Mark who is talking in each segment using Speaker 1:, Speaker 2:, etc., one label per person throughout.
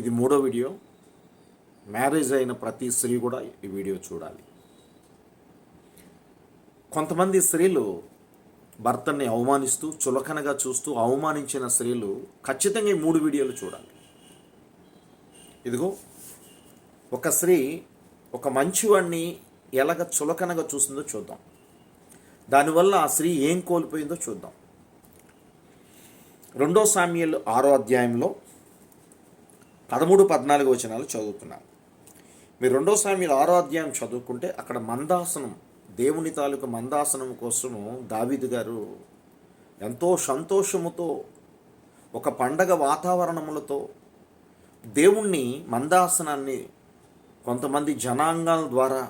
Speaker 1: ఇది మూడో video. Marriage అయిన ప్రతి స్త్రీ కూడా ఈ వీడియో చూడాలి. కొంతమంది స్త్రీలు భర్తని అవమానిస్తూ చులకనగా చూస్తూ అవమానించిన స్త్రీలు ఖచ్చితంగా ఈ మూడు వీడియోలు చూడాలి. ఇదిగో ఒక స్త్రీ ఒక మంచివాడిని ఎలాగ చులకనగా చూసిందో చూద్దాం. దానివల్ల ఆ స్త్రీ ఏం కోల్పోయిందో చూద్దాం. రెండో సామ్యాలు ఆరో అధ్యాయంలో పదమూడు పద్నాలుగు వచనాలు చదువుతున్నాను మీరు రెండో సామ్యాలు ఆరో అధ్యాయం చదువుకుంటే అక్కడ మందాసనం దేవుని తాలూకు మందాసనం కోసము దావీదు గారు ఎంతో సంతోషముతో ఒక పండగ వాతావరణములతో దేవుణ్ణి మందాసనాన్ని కొంతమంది జనాంగాల ద్వారా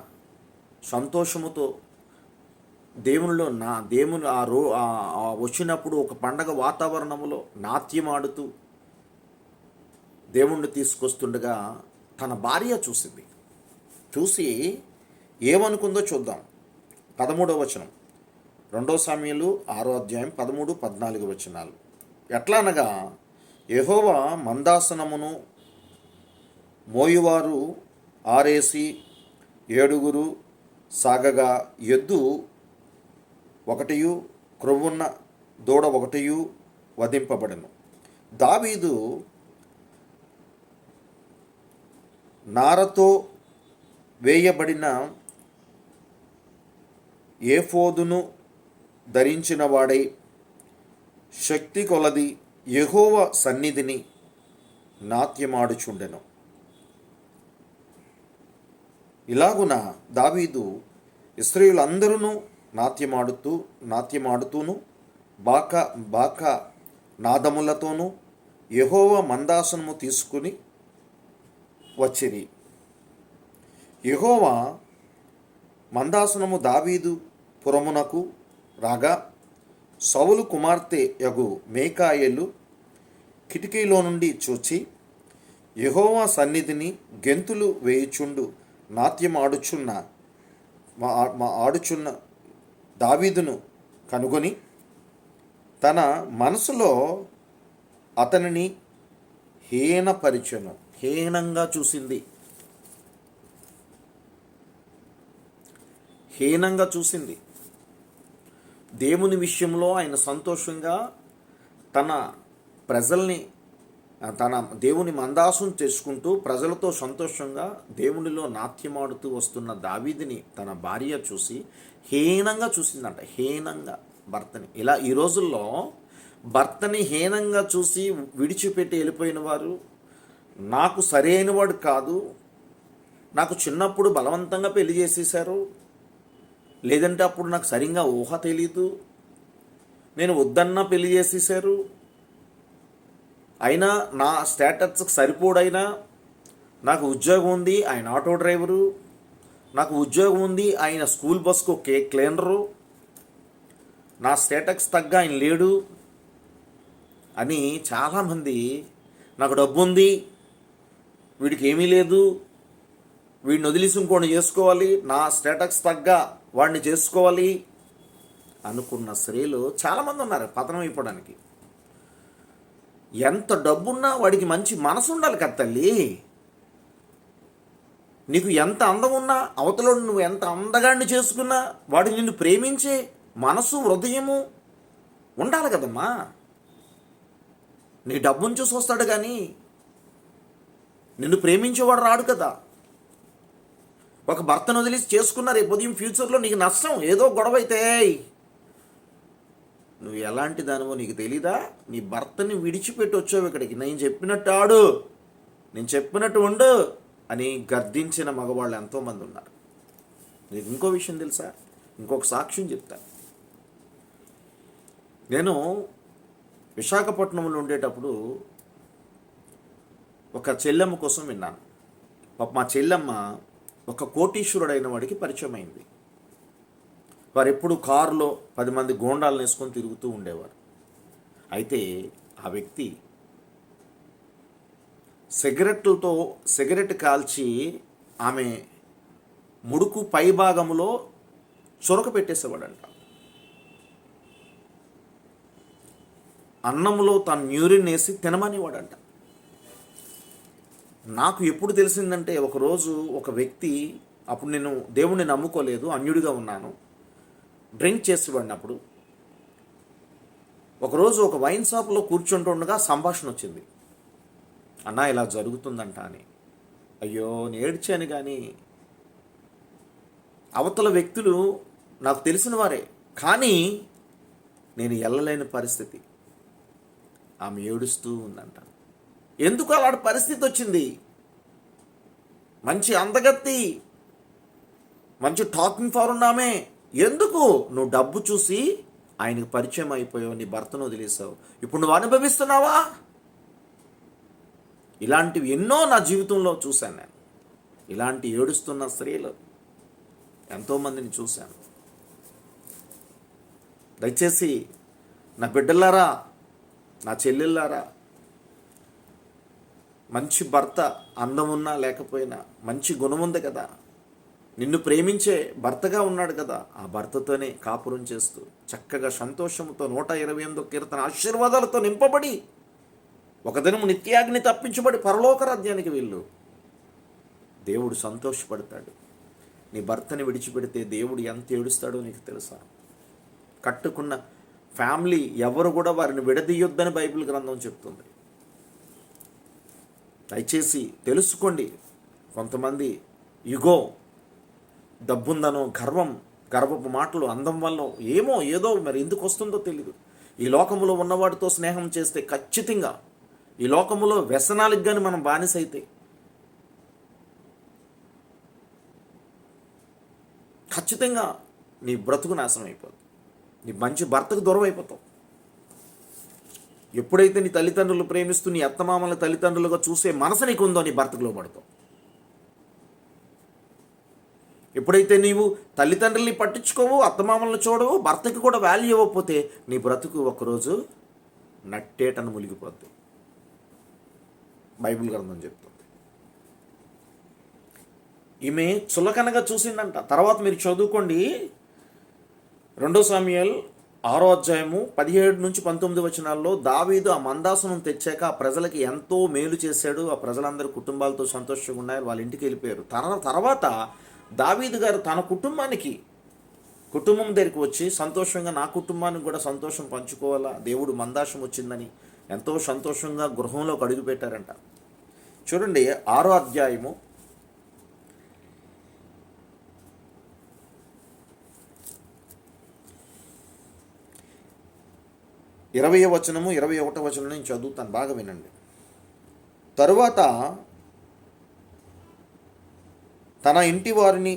Speaker 1: సంతోషముతో దేవునిలో నా దేవుని ఆ రో వచ్చినప్పుడు ఒక పండగ వాతావరణములో నాట్యం ఆడుతూ దేవుణ్ణి తీసుకొస్తుండగా తన భార్య చూసింది. చూసి ఏమనుకుందో చూద్దాం. పదమూడవ వచనం. రెండో సామ్యాలు ఆరో అధ్యాయం పదమూడు పద్నాలుగు వచనాలు. ఎట్లా అనగా మందాసనమును మోయువారు ఆరేసి ఏడుగురు సాగగా ఎద్దు ఒకటియు క్రొవ్వున్న దూడ ఒకటియు వధింపబడను. దావీదు నారతో వేయబడిన ఏఫోదును ధరించిన వాడై శక్తి కొలది యహోవ సన్నిధిని నాట్యమాడుచుండెను. ఇలాగున దావీదు ఇస్రాయేలందరూ నాట్యమాడుతూ నాట్యమాడుతూను బాక బాక నాదములతోనూ యహోవ మందాసనము తీసుకుని వచ్చిరి. యహోవా మందాసనము దావీదు పురమునకు రాగా సౌలు కుమార్తె యగు మేకాయలు కిటికీలో నుండి చూచి యహోవా సన్నిధిని గెంతులు వేయుచుండు నాట్యం ఆడుచున్న మా మా ఆడుచున్న దావీదును కనుగొని తన మనసులో అతనిని హీనపరిచెను. హీనంగా చూసింది. హీనంగా చూసింది. దేవుని విషయంలో ఆయన సంతోషంగా తన ప్రజల్ని తన దేవుని మందాసం చేసుకుంటూ ప్రజలతో సంతోషంగా దేవునిలో నాట్యమాడుతూ వస్తున్న దావీదిని తన భార్య చూసి హీనంగా చూసిందంట. హీనంగా భర్తని. ఇలా ఈ రోజుల్లో భర్తని హీనంగా చూసి విడిచిపెట్టి వెళ్ళిపోయిన వారు నాకు సరైన వాడు కాదు. నాకు చిన్నప్పుడు బలవంతంగా పెళ్ళి చేసేశారు. లేదంటే అప్పుడు నాకు సరిగ్గా ఊహ తెలీదు. నేను వద్దన్నా పెళ్ళి చేసేసారు అయినా నా స్టేటస్కి సరిపోడైనా నాకు ఉద్యోగం ఉంది ఆయన ఆటో డ్రైవరు. నాకు ఉద్యోగం ఉంది ఆయన స్కూల్ బస్కు కే క్లీనరు. నా స్టేటస్ తగ్గ ఆయన లేడు అని చాలామంది నాకు డబ్బు ఉంది వీడికి ఏమీ లేదు. వీడిని వదిలేసి ఇంకోటి చేసుకోవాలి. నా స్టేటస్ తగ్గ వాడిని చేసుకోవాలి అనుకున్న స్త్రీలు చాలామంది ఉన్నారు పతనం అయిపోవడానికి. ఎంత డబ్బున్నా వాడికి మంచి మనసు ఉండాలి కదా తల్లి. నీకు ఎంత అందం ఉన్నా అవతలో నువ్వు ఎంత అందగాడిని చేసుకున్నా వాడు నిన్ను ప్రేమించే మనసు హృదయము ఉండాలి కదమ్మా. నీ డబ్బును చూసి వస్తాడు కానీ నిన్ను ప్రేమించేవాడు రాడు కదా. ఒక భర్తను వదిలేసి చేసుకున్న రేపు ఉదయం ఫ్యూచర్లో నీకు నష్టం. ఏదో గొడవ అయితే నువ్వు ఎలాంటి దానివో నీకు తెలీదా? నీ భర్తని విడిచిపెట్టి వచ్చావు ఇక్కడికి. నేను చెప్పినట్టు ఆడు. నేను చెప్పినట్టు ఉండు అని గర్దించిన మగవాళ్ళు ఎంతోమంది ఉన్నారు. నీకు ఇంకో విషయం తెలుసా? ఇంకొక సాక్ష్యం చెప్తాను నేను విశాఖపట్నంలో ఉండేటప్పుడు ఒక చెల్లెమ్మ కోసం విన్నాను. మా చెల్లెమ్మ ఒక కోటీశ్వరుడైన వాడికి పరిచయం అయింది. వారు ఎప్పుడు కారులో పది మంది గోండాలను వేసుకొని తిరుగుతూ ఉండేవారు. అయితే ఆ వ్యక్తి సిగరెట్లతో సిగరెట్ కాల్చి ఆమె ముడుకు పైభాగంలో చొరక పెట్టేసేవాడంట. అన్నంలో తను యూరిన్ వేసి తినమనేవాడంట. నాకు ఎప్పుడు తెలిసిందంటే ఒకరోజు ఒక వ్యక్తి అప్పుడు నేను దేవుణ్ణి నమ్ముకోలేదు అన్యుడిగా ఉన్నాను. డ్రింక్ చేసి ఒకరోజు ఒక వైన్ షాప్లో కూర్చుంటుండగా సంభాషణ వచ్చింది. అన్నా ఇలా జరుగుతుందంట అని. అయ్యో నేను ఏడ్చాను కానీ అవతల వ్యక్తులు నాకు తెలిసిన వారే కానీ నేను వెళ్ళలేని పరిస్థితి. ఆమె ఏడుస్తూ ఉందంట. ఎందుకు అలాంటి పరిస్థితి వచ్చింది? మంచి అందగత్తి మంచి టాకింగ్ ఫార్ ఉన్నామే. ఎందుకు? నువ్వు డబ్బు చూసి ఆయనకు పరిచయం అయిపోయావు నీ భర్తను వదిలేసావు ఇప్పుడు నువ్వు అనుభవిస్తున్నావా? ఇలాంటివి ఎన్నో నా జీవితంలో చూశాను నేను. ఇలాంటి ఏడుస్తున్న స్త్రీలు ఎంతోమందిని చూశాను. దయచేసి నా బిడ్డలారా నా చెల్లెళ్ళారా మంచి భర్త అందమున్నా లేకపోయినా మంచి గుణం ఉంది కదా. నిన్ను ప్రేమించే భర్తగా ఉన్నాడు కదా. ఆ భర్తతోనే కాపురం చేస్తూ చక్కగా సంతోషంతో నూట ఇరవై ఎనిమిదో కీర్తన ఆశీర్వాదాలతో నింపబడి ఒక దినము నిత్యాగ్ని తప్పించబడి పరలోక రాజ్యానికి వెళ్ళు. దేవుడు సంతోషపడతాడు. నీ భర్తని విడిచిపెడితే దేవుడు ఎంత ఏడుస్తాడో నీకు తెలుసా? కట్టుకున్న ఫ్యామిలీ ఎవరు కూడా వారిని విడదీయొద్దని బైబిల్ గ్రంథం చెప్తుంది. దయచేసి తెలుసుకోండి. కొంతమంది యుగో డబ్బుందనో గర్వం గర్వపు మాటలు అందం వల్ల ఏమో ఏదో మరి ఎందుకు వస్తుందో తెలియదు ఈ లోకములో ఉన్నవాడితో స్నేహం చేస్తే ఖచ్చితంగా ఈ లోకములో వ్యసనాలకు కానీ మనం బానిసైతే ఖచ్చితంగా నీ బ్రతుకు నాశనం అయిపోతుంది నీ మంచి భర్తకు దూరం అయిపోతావు. ఎప్పుడైతే నీ తల్లిదండ్రులు ప్రేమిస్తూ నీ అత్తమామల తల్లిదండ్రులుగా చూసే మనసు నీకు ఉందో నీ భర్తకు లోబడతావు. ఎప్పుడైతే నీవు తల్లిదండ్రుల్ని పట్టించుకోవు అత్తమామలను చూడవు భర్తకి కూడా వాల్యూ ఇవ్వకపోతే నీ బ్రతుకు ఒకరోజు నట్టేటను మునిగిపోద్ది. బైబిల్ గ్రంథం చెప్తుంది. ఈమె చులకనగా చూసిందంట. తర్వాత మీరు చదువుకోండి. రెండో సమయాలు ఆరో అధ్యాయము పదిహేడు నుంచి పంతొమ్మిది వచనాల్లో దావీదు ఆ మందాసనం తెచ్చాక ఆ ప్రజలకి ఎంతో మేలు చేశాడు. ఆ ప్రజలందరూ కుటుంబాలతో సంతోషంగా ఉన్నారు. వాళ్ళ ఇంటికి వెళ్ళిపోయారు. తన తర్వాత దావీదు గారు తన కుటుంబానికి కుటుంబం దగ్గరికి వచ్చి సంతోషంగా నా కుటుంబానికి కూడా సంతోషం పంచుకోవాలా? దేవుడు మందాసం వచ్చిందని ఎంతో సంతోషంగా గృహంలోకి అడుగు పెట్టారంట చూడండి ఆరో అధ్యాయము ఇరవై వచనము ఇరవై ఒకటో వచనం నేను చదువుతాను బాగా వినండి. తరువాత తన ఇంటి వారిని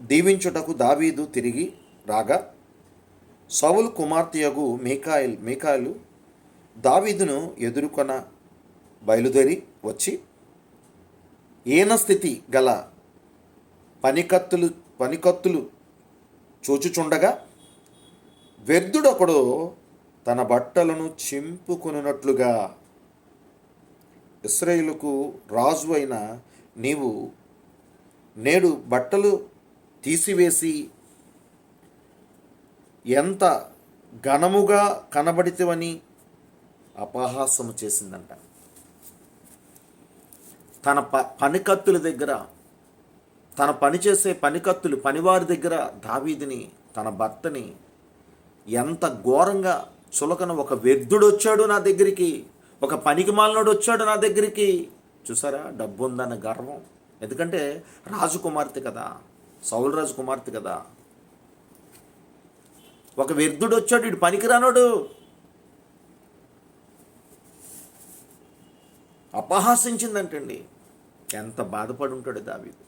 Speaker 1: దీవించుటకు దావీదు తిరిగి రాగా సౌలు కుమార్తెయగు మేకాయిల్ మేకాయలు దావీదును ఎదుర్కొన బయలుదేరి వచ్చి ఈన స్థితి గల పనికత్తులు పనికత్తులు చూచుచుండగా వ్యర్థుడొకడు తన బట్టలను చింపుకొనున్నట్లుగా. ఇస్రాయేలుకు రాజు అయిన నీవు నేడు బట్టలు తీసివేసి ఎంత ఘనముగా కనబడితేవని అపహాసము చేసిందంట. తన ప పనికత్తుల దగ్గర తన పనిచేసే పనికత్తులు పనివారి దగ్గర దావీదిని తన భర్తని ఎంత ఘోరంగా చులకన ఒక వ్యర్థుడు వచ్చాడు నా దగ్గరికి ఒక పనికిమాలినోడు వచ్చాడు నా దగ్గరికి. చూసారా? డబ్బు ఉందన్న గర్వం. ఎందుకంటే రాజకుమార్తె కదా సౌలు రాజు కుమార్తె కదా. ఒక వ్యర్థుడు వచ్చాడు ఇటు పనికిరానోడు అపహాసించిందంటండి. ఎంత బాధపడి ఉంటాడు దావీదు.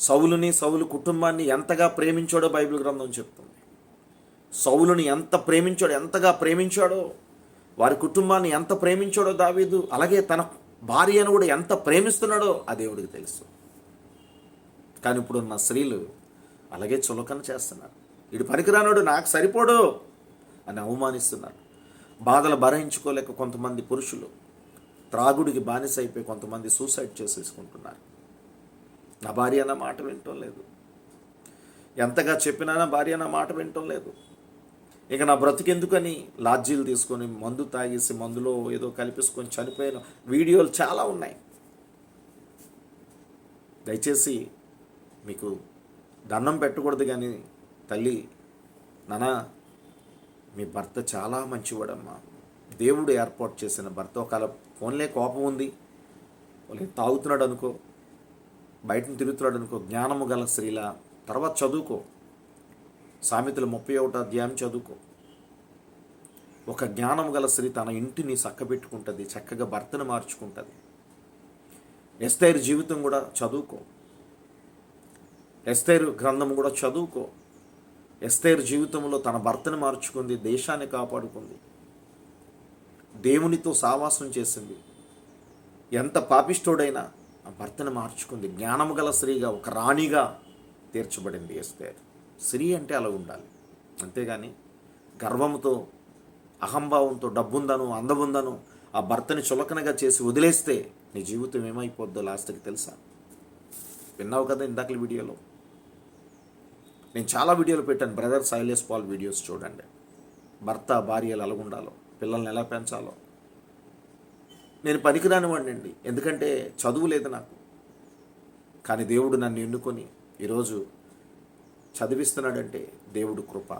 Speaker 1: సౌలుని సౌలు కుటుంబాన్ని ఎంతగా ప్రేమించాడో బైబిల్ గ్రంథం చెప్తుంది. సౌలుని ఎంత ప్రేమించాడో ఎంతగా ప్రేమించాడో వారి కుటుంబాన్ని ఎంత ప్రేమించాడో దావీదు అలాగే తన భార్యను కూడా ఎంత ప్రేమిస్తున్నాడో ఆ దేవుడికి తెలుసు. కానీ ఇప్పుడున్న స్త్రీలు అలాగే చులకన చేస్తున్నారు. ఇటు పనికిరానుడు నాకు సరిపోడు అని అవమానిస్తున్నారు. బాధలు భరించుకోలేక కొంతమంది పురుషులు త్రాగుడికి బానిస అయిపోయి కొంతమంది సూసైడ్ చేసేసుకుంటున్నారు. నా భార్య నా మాట వినటం లేదు. ఎంతగా చెప్పినా నా భార్య నా మాట వినటం లేదు. ఇక నా బ్రతికెందుకని లాడ్జీలు తీసుకొని మందు తాగేసి మందులో ఏదో కలిపేసుకొని చనిపోయిన వీడియోలు చాలా ఉన్నాయి. దయచేసి మీకు దండం పెట్టకూడదు కానీ తల్లి నానా మీ భర్త చాలా మంచివాడమ్మా. దేవుడు ఏర్పాటు చేసిన భర్త. ఒకవేళ ఫోన్లే కోపం ఉంది వాళ్ళకి తాగుతున్నాడు అనుకో బయటను తిరుగుతున్నాడు అనుకో జ్ఞానము గల స్త్రీల తర్వాత చదువుకో. సామెతలు ముప్పై ఒకటో అధ్యాయం చదువుకో. ఒక జ్ఞానం గల స్త్రీ తన ఇంటిని చక్కబెట్టుకుంటుంది చక్కగా భర్తను మార్చుకుంటుంది. ఎస్తైర్ జీవితం కూడా చదువుకో. ఎస్తైర్ గ్రంథం కూడా చదువుకో. ఎస్తైర్ జీవితంలో తన భర్తను మార్చుకుంది దేశాన్ని కాపాడుకుంది. దేవునితో సావాసం చేసింది. ఎంత పాపిష్టోడైనా ఆ భర్తను మార్చుకుంది. జ్ఞానము గల స్త్రీగా ఒక రాణిగా తీర్చబడింది ఎస్తేర్. స్త్రీ అంటే అలా ఉండాలి. అంతేగాని గర్వంతో అహంభావంతో డబ్బుందను అందముందను ఆ భర్తని చులకనగా చేసి వదిలేస్తే నీ జీవితం ఏమైపోద్దో లాస్ట్కి తెలుసా? విన్నావు కదా ఇందాకల వీడియోలో? నేను చాలా వీడియోలు పెట్టాను. బ్రదర్ సైలేస్ పాల్ వీడియోస్ చూడండి. భర్త భార్యలు అలగుండాలో పిల్లల్ని ఎలా పెంచాలో. నేను పనికిరాని వాడినండి. ఎందుకంటే చదువు లేదు నాకు. కానీ దేవుడు నన్ను ఎన్నుకొని ఈరోజు చదివిస్తున్నాడంటే దేవుడు కృప.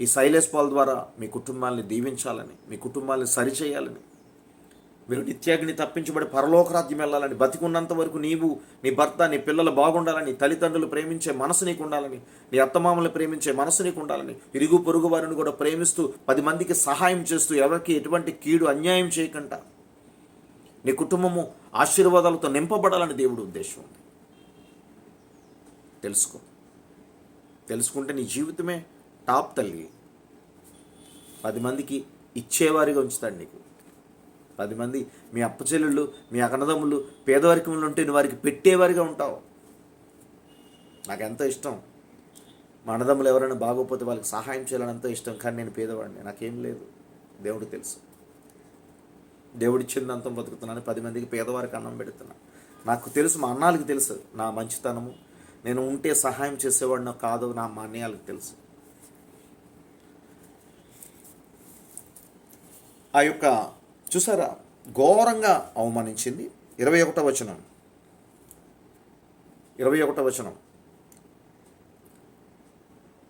Speaker 1: ఈ సైలేస్ పాల్ ద్వారా మీ కుటుంబాన్ని దీవించాలని మీ కుటుంబాన్ని సరిచేయాలని మీరు నిత్యాగ్ని తప్పించబడి పరలోకరాజ్యం వెళ్ళాలని బతికున్నంత వరకు నీవు నీ భర్త నీ పిల్లలు బాగుండాలని తల్లిదండ్రులు ప్రేమించే మనసు నీకు ఉండాలని నీ అత్తమామలు ప్రేమించే మనసు నీకు ఉండాలని ఇరుగు పొరుగు వారిని కూడా ప్రేమిస్తూ పది మందికి సహాయం చేస్తూ ఎవరికి ఎటువంటి కీడు అన్యాయం చేయకుండా నీ కుటుంబము ఆశీర్వాదాలతో నింపబడాలని దేవుడు ఉద్దేశం ఉంది. తెలుసుకో. తెలుసుకుంటే నీ జీవితమే టాప్ తల్లి. పది మందికి ఇచ్చేవారిగా ఉంచుతాడు నీకు. పది మంది మీ అప్పచెల్లుళ్ళు మీ అన్నదమ్ములు పేదవర్గంలో ఉంటే నువ్వు వారికి పెట్టేవారిగా ఉంటావు. నాకు ఎంతో ఇష్టం. మా అన్నదమ్ములు ఎవరైనా బాగోపోతే వాళ్ళకి సహాయం చేయాలని ఎంతో ఇష్టం కానీ నేను పేదవాడిని. నాకేం లేదు. దేవుడు తెలుసు. దేవుడిచ్చిందంతా బతుకుతున్నాను. పది మందికి పేదవారికి అన్నం పెడుతున్నా. నాకు తెలుసు మా అన్నాలకి తెలుసు నా మంచితనము. నేను ఉంటే సహాయం చేసేవాడినో కాదో నా మా తెలుసు. ఆ యొక్క చూసారా? ఘోరంగా అవమానించింది. ఇరవై ఒకటో వచనం. ఇరవై ఒకటో వచనం.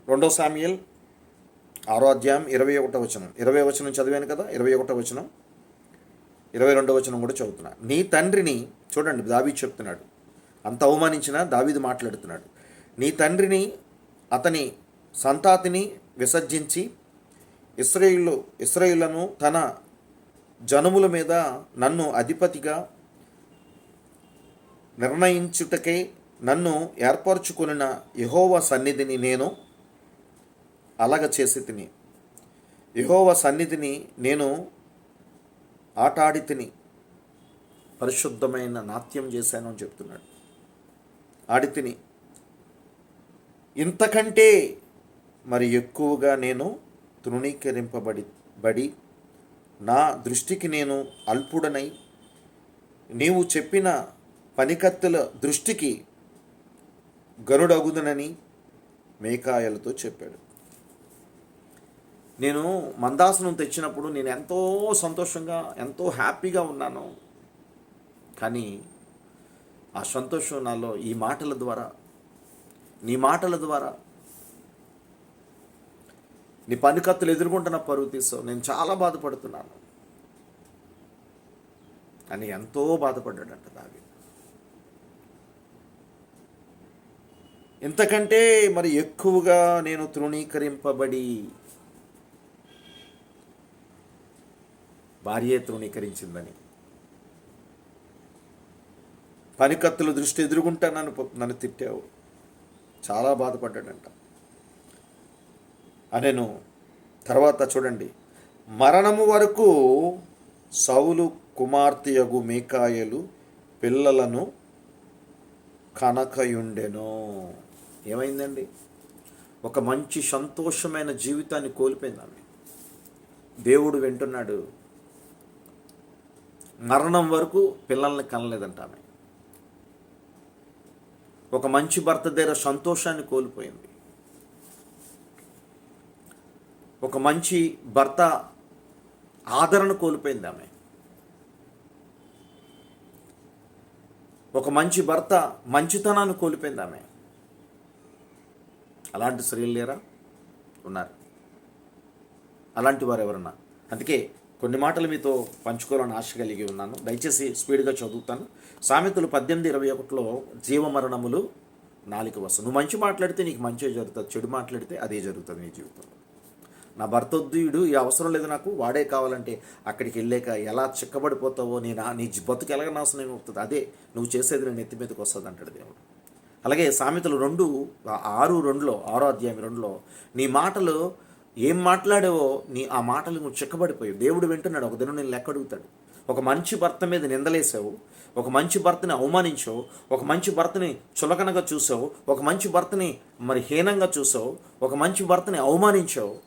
Speaker 1: రెండో సామ్యల్ ఆరో అధ్యాయం ఇరవై ఒకటో వచనం. ఇరవై వచనం చదివాను కదా? ఇరవై ఒకటో వచనం. ఇరవై రెండో వచనం కూడా చదువుతున్నా. నీ తండ్రిని చూడండి దావీ చెప్తున్నాడు. అంత అవమానించిన దావీదు మాట్లాడుతున్నాడు. నీ తండ్రిని అతని సంతాతిని విసర్జించి ఇస్రాయిల్ ఇస్రాయిలను తన జనముల మీద నన్ను అధిపతిగా నిర్ణయించుటకై నన్ను ఏర్పరచుకున్న యహోవ సన్నిధిని నేను అలగ చేసి తిని. యహోవ సన్నిధిని నేను ఆటాడి తిని పరిశుద్ధమైన నాట్యం చేశాను అని చెప్తున్నాడు. ఆడితిని. ఇంతకంటే మరి ఎక్కువగా నేను తృణీకరింపబడి బడి నా దృష్టికి నేను అల్పుడనై నీవు చెప్పిన పనికత్తుల దృష్టికి గరుడగుదనని మేకాయలతో చెప్పాడు. నేను మందాసనం తెచ్చినప్పుడు నేను ఎంతో సంతోషంగా ఎంతో హ్యాపీగా ఉన్నాను. కానీ ఆ సంతోషం నాలో ఈ మాటల ద్వారా నీ మాటల ద్వారా. నీ పనికత్తులు ఎదుర్కొంటున్న పరువు తీసావు. నేను చాలా బాధపడుతున్నాను. అని ఎంతో బాధపడ్డాడంట దావి ఇంతకంటే మరి ఎక్కువగా నేను తృణీకరింపబడి భార్యే తృణీకరించిందని పనికత్తుల దృష్టి ఎదుర్కొంటా నన్ను నన్ను తిట్టావు. చాలా బాధపడ్డాడంట. అనేను తర్వాత చూడండి. మరణము వరకు సౌలు కుమార్తెయగు మేకాయలు పిల్లలను కనకయుండెను. ఏమైందండి? ఒక మంచి సంతోషమైన జీవితాన్ని కోల్పోయింది ఆమె దేవుడు వింటున్నాడు. మరణం వరకు పిల్లల్ని కనలేదంట ఆమె ఒక మంచి భర్త దగ్గర సంతోషాన్ని కోల్పోయింది. ఒక మంచి భర్త ఆదరణ కోల్పోయింది ఆమె. ఒక మంచి భర్త మంచితనాన్ని కోల్పోయింది ఆమె. అలాంటి స్త్రీలు లేరా? ఉన్నారు. అలాంటి వారు ఎవరన్నా? అందుకే కొన్ని మాటలు మీతో పంచుకోవాలని ఆశ కలిగి ఉన్నాను. దయచేసి స్పీడ్గా చదువుతాను. సామెతలు పద్దెనిమిది ఇరవై ఒకటిలో జీవమరణములు నాలుగు వస్తుంది నువ్వు మంచి మాట్లాడితే నీకు మంచి జరుగుతుంది చెడు మాట్లాడితే అదే జరుగుతుంది నీ జీవితంలో. నా భర్త ఈ అవసరం లేదు నాకు వాడే కావాలంటే అక్కడికి వెళ్ళాక ఎలా చిక్కబడిపోతావో నేను నీ బతుకు ఎలాగ నాశనం ఏమవుతుంది అదే నువ్వు చేసేది నేను నెత్తి మీదకి వస్తుంది అంటాడు దేవుడు. అలాగే సామెతలు రెండు ఆరు రెండులో ఆరో అధ్యాయం రెండులో నీ మాటలు ఏం మాట్లాడావో నీ ఆ మాటలు నువ్వు చిక్కబడిపోయావు. దేవుడు వింటున్నాడు ఒక దినం నేను లెక్క అడుగుతాడు. ఒక మంచి భర్త మీద నిందలేసావు ఒక మంచి భర్తని అవమానించావు ఒక మంచి భర్తని చులకనగా చూసావు ఒక మంచి భర్తని మరి హీనంగా చూసావు ఒక మంచి భర్తని అవమానించావు.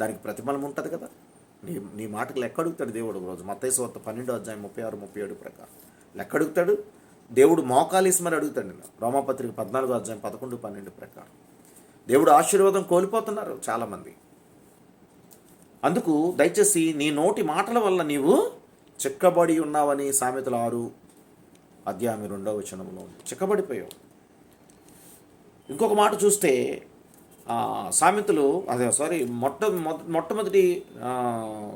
Speaker 1: దానికి ప్రతిఫలం ఉంటుంది కదా. నీ నీ మాటకు లెక్క అడుగుతాడు దేవుడు రోజు మత్తయి వార్త పన్నెండో అధ్యాయం ముప్పై ఆరు ముప్పై ఏడు ప్రకారం. లెక్క అడుగుతాడు. దేవుడు మోకాలేసి మరి అడుగుతాడు నేను రోమాపత్రిక పద్నాలుగో అధ్యాయం పదకొండు పన్నెండు ప్రకారం. దేవుడు ఆశీర్వాదం కోల్పోతున్నారు చాలామంది. అందుకు దయచేసి నీ నోటి మాటల వల్ల నీవు చిక్కబడి ఉన్నావని సామెతలు ఆరు అధ్యాయం రెండవ వచనంలో చిక్కబడిపోయావు. ఇంకొక మాట చూస్తే సామెతలు అదే సారీ మొట్ట మొద- మొట్టమొదటి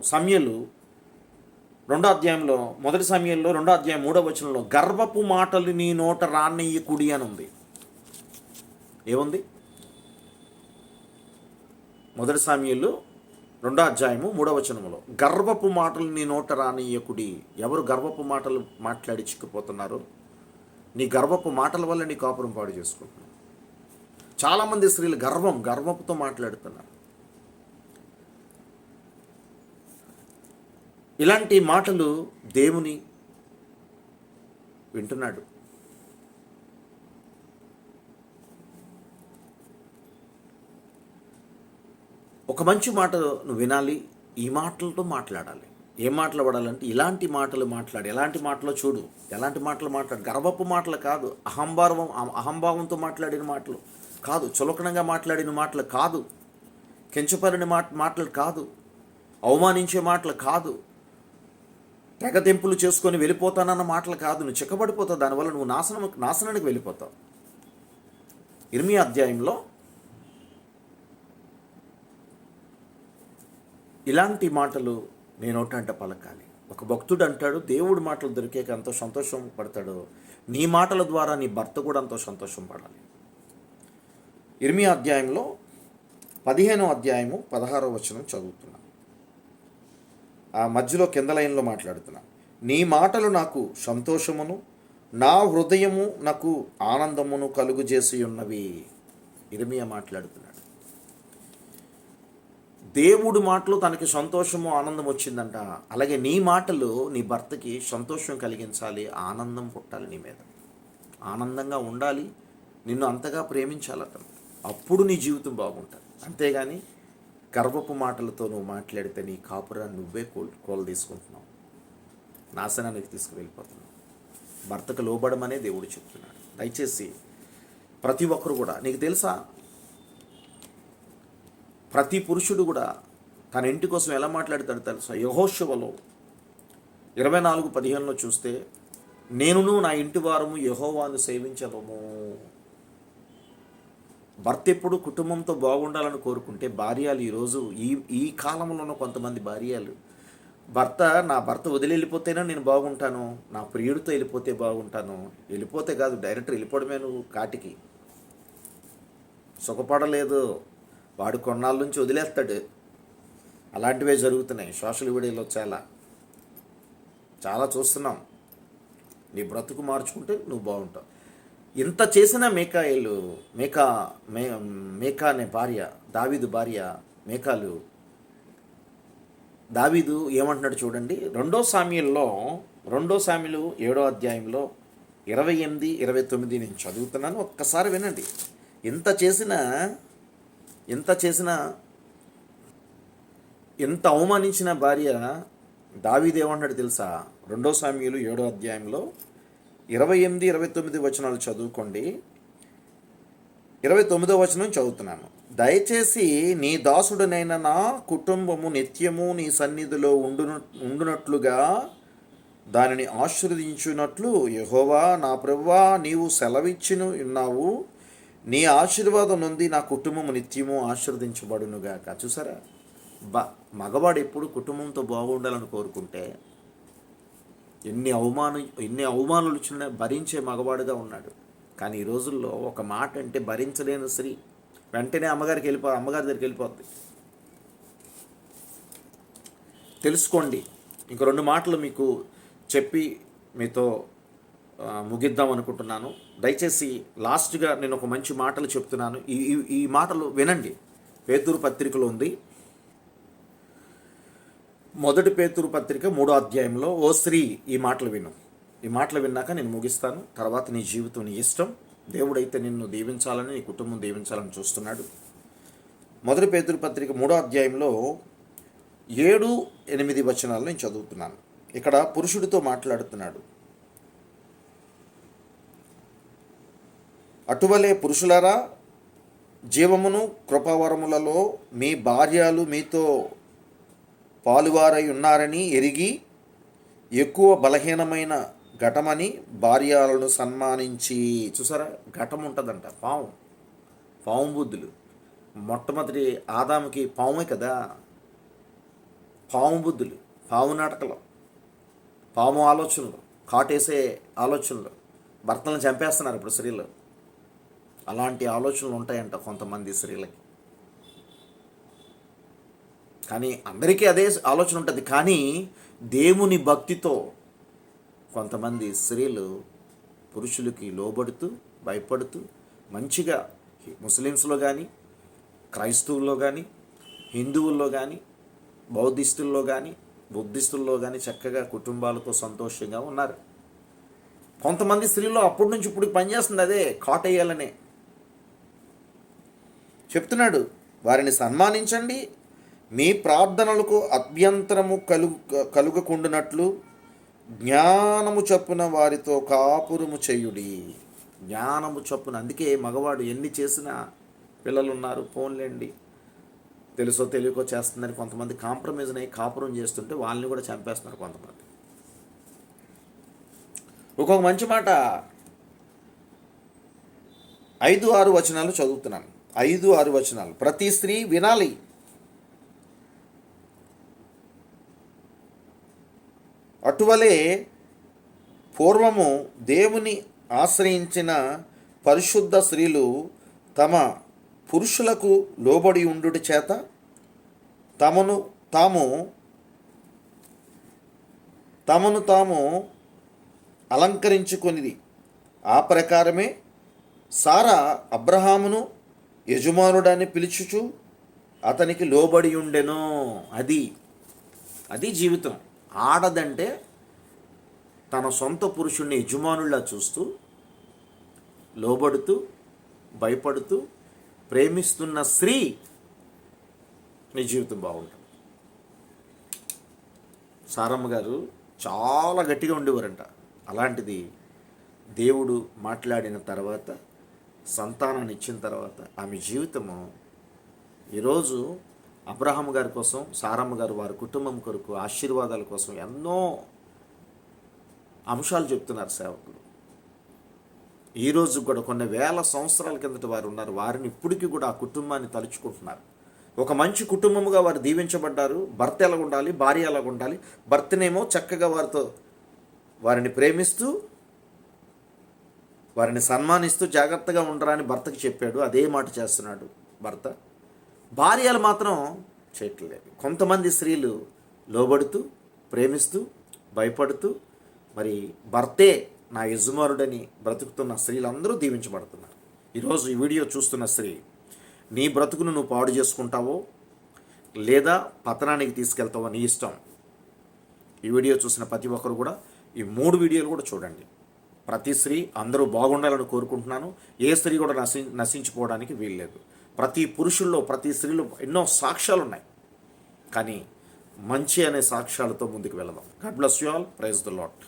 Speaker 1: సమయలు రెండో అధ్యాయంలో మొదటి సమయంలో రెండో అధ్యాయం మూడో వచనంలో గర్వపు మాటలు నీ నోట రాన్నయ్య కుడి అని ఉంది. ఏముంది? మొదటి సమయంలో రెండో అధ్యాయము మూడవచనములో గర్వపు మాటలు నీ నోట రానీయకుడి ఎవరు గర్వపు మాటలు మాట్లాడి చిక్కిపోతున్నారు? నీ గర్వపు మాటల వల్ల నీ కాపురం పాడు చేసుకుంటున్నావు. చాలామంది స్త్రీలు గర్వం గర్వపుతో మాట్లాడుతున్నారు. ఇలాంటి మాటలు దేవుని వింటున్నాడు. ఒక మంచి మాట నువ్వు వినాలి ఈ మాటలతో మాట్లాడాలి. ఏం మాట్లాడాలంటే ఇలాంటి మాటలు మాట్లాడు ఎలాంటి మాటలు చూడు ఎలాంటి మాటలు మాట్లాడు. గర్వపు మాటలు కాదు అహంభావం అహంభావంతో మాట్లాడిన మాటలు కాదు చులకనంగా మాట్లాడిన మాటలు కాదు కించపరిన మాట మాటలు కాదు అవమానించే మాటలు కాదు తెగదెంపులు చేసుకొని వెళ్ళిపోతానన్న మాటలు కాదు. నువ్వు చిక్కబడిపోతావు దానివల్ల నువ్వు నాశనం నాశనానికి వెళ్ళిపోతావు. ఇర్మి అధ్యాయంలో ఇలాంటి మాటలు నేను నేనోటంట పలకాలి. ఒక భక్తుడు అంటాడు దేవుడి మాటలు దొరికేక ఎంతో సంతోషం పడతాడు. నీ మాటల ద్వారా నీ భర్త కూడా ఎంతో సంతోషం పడాలి. ఇరిమి అధ్యాయంలో పదిహేనో అధ్యాయము పదహారో వచనం చదువుతున్నాను ఆ మధ్యలో కింద లైన్లో మాట్లాడుతున్నా. నీ మాటలు నాకు సంతోషమును నా హృదయము నాకు ఆనందమును కలుగు చేసి ఉన్నవి ఇర్మియా మాట్లాడుతున్నాడు దేవుడి మాటలు తనకి సంతోషము ఆనందం వచ్చిందంట. అలాగే నీ మాటలు నీ భర్తకి సంతోషం కలిగించాలి ఆనందం పుట్టాలి నీ మీద. ఆనందంగా ఉండాలి నిన్ను అంతగా ప్రేమించాలి అప్పుడు నీ జీవితం బాగుంటుంది. అంతేగాని గర్వపు మాటలతో నువ్వు మాట్లాడితే నీ కాపురాన్ని నువ్వే కోల్ కోలు తీసుకుంటున్నావు. నాశనానికి తీసుకువెళ్ళిపోతున్నావు. భర్తకు లోబడమనే దేవుడు చెప్తున్నాడు. దయచేసి ప్రతి ఒక్కరు కూడా నీకు తెలుసా? ప్రతి పురుషుడు కూడా తన ఇంటి కోసం ఎలా మాట్లాడతాడు తెలుసా? యహోశివలో ఇరవై నాలుగు పదిహేనులో చూస్తే నేనును నా ఇంటి వారము యహోవాను సేవించదము. భర్త ఎప్పుడు కుటుంబంతో బాగుండాలని కోరుకుంటే భార్యలు ఈరోజు ఈ ఈ కాలంలోనూ కొంతమంది భార్యలు భర్త నా భర్త వదిలి వెళ్ళిపోతేనే నేను బాగుంటాను. నా ప్రియుడితో వెళ్ళిపోతే బాగుంటాను. వెళ్ళిపోతే కాదు డైరెక్ట్ వెళ్ళిపోవడమే నువ్వు కాటికి. సుఖపడలేదు. వాడు కొన్నాళ్ళ నుంచి వదిలేస్తాడు. అలాంటివే జరుగుతున్నాయి. సోషల్ మీడియాలో చాలా. చాలా చూస్తున్నాం. నీ బ్రతుకు మార్చుకుంటే నువ్వు బాగుంటావు. ఇంత చేసిన మేకాయలు మేకా మే మేకా అనే భార్య దావీదు భార్య మేకాలు. దావీదు ఏమంటున్నాడు చూడండి. రెండో సామ్యంలో రెండో సామ్యులు ఏడో అధ్యాయంలో ఇరవై ఎనిమిది ఇరవై తొమ్మిది నేను చదువుతున్నాను. ఒక్కసారి వినండి. ఇంత చేసిన ఎంత చేసిన ఎంత అవమానించిన భార్య దావీదు తెలుసా? రెండో సామ్యులు ఏడో అధ్యాయంలో ఇరవై ఎనిమిది ఇరవై తొమ్మిది వచనాలు చదువుకోండి. ఇరవై తొమ్మిదో వచనం చదువుతున్నాను. దయచేసి నీ దాసుడునైన నా కుటుంబము నిత్యము నీ సన్నిధిలో ఉండున ఉండునట్లుగా దానిని ఆశీర్వదించున్నట్లు యహోవా నా ప్రభువా నీవు సెలవిచ్చిను ఉన్నావు. నీ ఆశీర్వాదం నుండి నా కుటుంబము నిత్యము ఆశీర్వదించబడునుగాక చూసారా? బ మగవాడు ఎప్పుడు కుటుంబంతో బాగుండాలని కోరుకుంటే ఎన్ని అవమానం ఎన్ని అవమానాలు వచ్చినా భరించే మగవాడుగా ఉన్నాడు. కానీ ఈ రోజుల్లో ఒక మాట అంటే భరించలేని స్త్రీ వెంటనే అమ్మగారికి వెళ్ళిపో అమ్మగారి దగ్గరికి వెళ్ళిపోద్ది. తెలుసుకోండి. ఇంక రెండు మాటలు మీకు చెప్పి మీతో ముగిద్దాం అనుకుంటున్నాను. దయచేసి లాస్ట్గా నేను ఒక మంచి మాటలు చెప్తున్నాను. ఈ ఈ- మాటలు వినండి. పేతురు పత్రికలో ఉంది. మొదటి పేతురు పత్రిక మూడో అధ్యాయంలో ఓ స్త్రీ ఈ మాటలు విను. ఈ మాటలు విన్నాక నేను ముగిస్తాను. తర్వాత నీ జీవితం నీ ఇష్టం. దేవుడైతే నిన్ను దీవించాలని నీ కుటుంబం దీవించాలని చూస్తున్నాడు. మొదటి పేతురు పత్రిక మూడో అధ్యాయంలో ఏడు ఎనిమిది వచనాలు నేను చదువుతున్నాను. ఇక్కడ పురుషుడితో మాట్లాడుతున్నాడు. అటువలే పురుషులారా జీవమును కృపావరములలో మీ భార్యలు మీతో పాలువారై ఉన్నారని ఎరిగి ఎక్కువ బలహీనమైన ఘటమని భార్యలను సన్మానించి చూసారా? ఘటం ఉంటుందంట పాము. పాము బుద్ధులు మొట్టమొదటి ఆదాముకి పామే కదా. పాము బుద్ధులు పాము నాటకలు. పాము ఆలోచనలు కాటేసే ఆలోచనలు. భర్తలను చంపేస్తున్నారు ఇప్పుడు స్త్రీలు. అలాంటి ఆలోచనలు ఉంటాయంట కొంతమంది స్త్రీలకి. కానీ అందరికీ అదే ఆలోచన ఉంటుంది. కానీ దేవుని భక్తితో కొంతమంది స్త్రీలు పురుషులకి లోబడుతూ భయపడుతూ మంచిగా ముస్లిమ్స్లో కానీ క్రైస్తవుల్లో కానీ హిందువుల్లో కానీ బౌద్ధిస్తుల్లో కానీ బుద్ధిస్తుల్లో కానీ చక్కగా కుటుంబాలతో సంతోషంగా ఉన్నారు. కొంతమంది స్త్రీలు అప్పటి నుంచి ఇప్పుడు పనిచేస్తుంది అదే కాటేయాలనే చెప్తున్నాడు వారిని సన్మానించండి. మీ ప్రార్థనలకు అభ్యంతరము కలుగు కలుగకుండునట్లు జ్ఞానము చొప్పున వారితో కాపురము చేయుడి. జ్ఞానము చొప్పున అందుకే మగవాడు ఎన్ని చేసినా పిల్లలు ఉన్నారు ఫోన్లేండి తెలుసో తెలియకో చేస్తుందని కొంతమంది కాంప్రమైజ్ అయ్యి కాపురం చేస్తుంటే వాళ్ళని కూడా చంపేస్తున్నారు కొంతమంది. ఒక్కొక్క మంచి మాట. ఐదు ఆరు వచనాలు చదువుతున్నాను. ఐదు ఆరు వచనాలు. ప్రతి స్త్రీ వినాలి. అటువలే పూర్వము దేవుని ఆశ్రయించిన పరిశుద్ధ స్త్రీలు తమ పురుషులకు లోబడి ఉండుట చేత తమను తాము తమను తాము అలంకరించుకొనిది ఆ ప్రకారమే సారా అబ్రహామును యజమానుడని పిలుచుచు అతనికి లోబడి ఉండెను? అది అది జీవితం. ఆడదంటే తన సొంత పురుషుణ్ణి యజమానుల్లా చూస్తూ లోబడుతూ భయపడుతూ ప్రేమిస్తున్న స్త్రీ నీ జీవితం బాగుంటుంది. సారమ్మ గారు చాలా గట్టిగా ఉండేవారంట. అలాంటిది దేవుడు మాట్లాడిన తర్వాత సంతానాన్ని ఇచ్చిన తర్వాత ఆమె జీవితము ఈరోజు అబ్రహాం గారి కోసం సారమ్మ గారు వారి కుటుంబం కొరకు ఆశీర్వాదాల కోసం ఎన్నో అంశాలు చెప్తున్నారు సేవకులు. ఈరోజు కూడా కొన్ని వేల సంవత్సరాల కిందట వారు ఉన్నారు. వారిని ఇప్పటికీ కూడా ఆ కుటుంబాన్ని తలుచుకుంటున్నారు. ఒక మంచి కుటుంబముగా వారు దీవించబడ్డారు. భర్త ఎలాగ ఉండాలి భార్య ఎలాగ ఉండాలి భర్తనేమో చక్కగా వారితో వారిని ప్రేమిస్తూ వారిని సన్మానిస్తూ జాగ్రత్తగా ఉండరాని భర్తకు భర్తకి చెప్పాడు. అదే మాట చేస్తున్నాడు భర్త. భార్యలు మాత్రం చేయట్లేదు. కొంతమంది స్త్రీలు లోబడుతూ ప్రేమిస్తూ భయపడుతూ మరి భర్తే నా యజమానుడని బ్రతుకుతున్న స్త్రీలందరూ దీవించబడుతున్నారు. ఈరోజు ఈ వీడియో చూస్తున్న స్త్రీ నీ బ్రతుకును నువ్వు పాడు చేసుకుంటావో లేదా పతనానికి తీసుకెళ్తావో నీ ఇష్టం? ఈ వీడియో చూసిన ప్రతి ఒక్కరు కూడా ఈ మూడు వీడియోలు కూడా చూడండి. ప్రతి స్త్రీ అందరూ బాగుండాలని కోరుకుంటున్నాను. ఏ స్త్రీ కూడా నశి నశించిపోవడానికి వీల్లేదు. ప్రతి పురుషుల్లో ప్రతి స్త్రీలో ఎన్నో సాక్ష్యాలు ఉన్నాయి కానీ మంచి అనే సాక్ష్యాలతో ముందుకు వెళదాం. God bless you all praise the lord